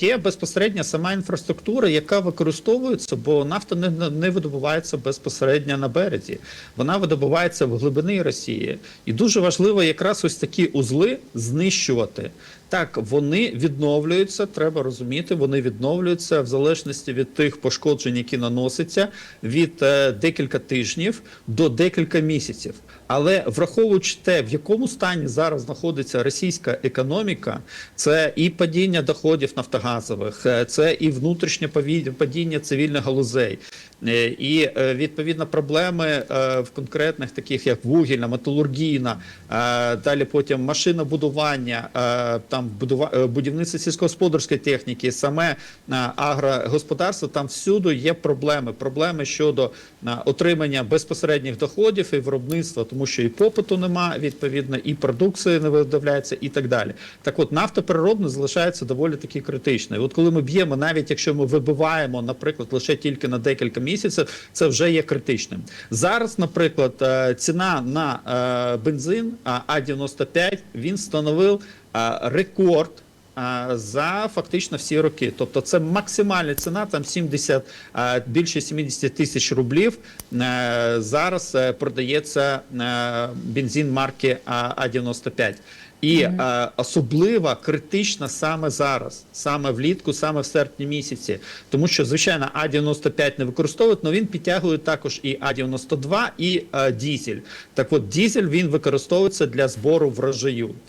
Є безпосередньо сама інфраструктура, яка використовується, бо нафта не, не видобувається безпосередньо на березі. Вона видобувається в глибини Росії. І дуже важливо якраз ось такі узли знищувати. Так, вони відновлюються, треба розуміти, вони відновлюються в залежності від тих пошкоджень, які наносяться від е, декілька тижнів до декілька місяців. Але враховуючи те, в якому стані зараз знаходиться російська економіка, це і падіння доходів нафтогазових, е, це і внутрішнє падіння цивільних галузей, е, і е, відповідно проблеми в конкретних таких як вугільна, металургійна, далі потім машинобудування, там будівництво сільськогосподарської техніки, саме агрогосподарство, там всюди є проблеми. Проблеми щодо отримання безпосередніх доходів і виробництва, тому що і попиту нема, відповідно, і продукції не видавляється, і так далі. Так от нафтопереробне залишається доволі таки критичною. От коли ми б'ємо, навіть якщо ми вибиваємо, наприклад, лише тільки на декілька місяців, це вже є критичним. Зараз, наприклад, е, ціна на е, бензин а, А95 він становив е, рекорд. А, За фактично всі роки, тобто це максимальна ціна, там 70, більше 70 тисяч рублів. е, Зараз е, продається е, бензин марки а, А95. І е, особливо критична саме зараз, саме влітку, саме в серпні місяці, тому що звичайно А95 не використовують, але він підтягує також і А92, і е, дізель. Так от дізель він використовується для збору врожаю.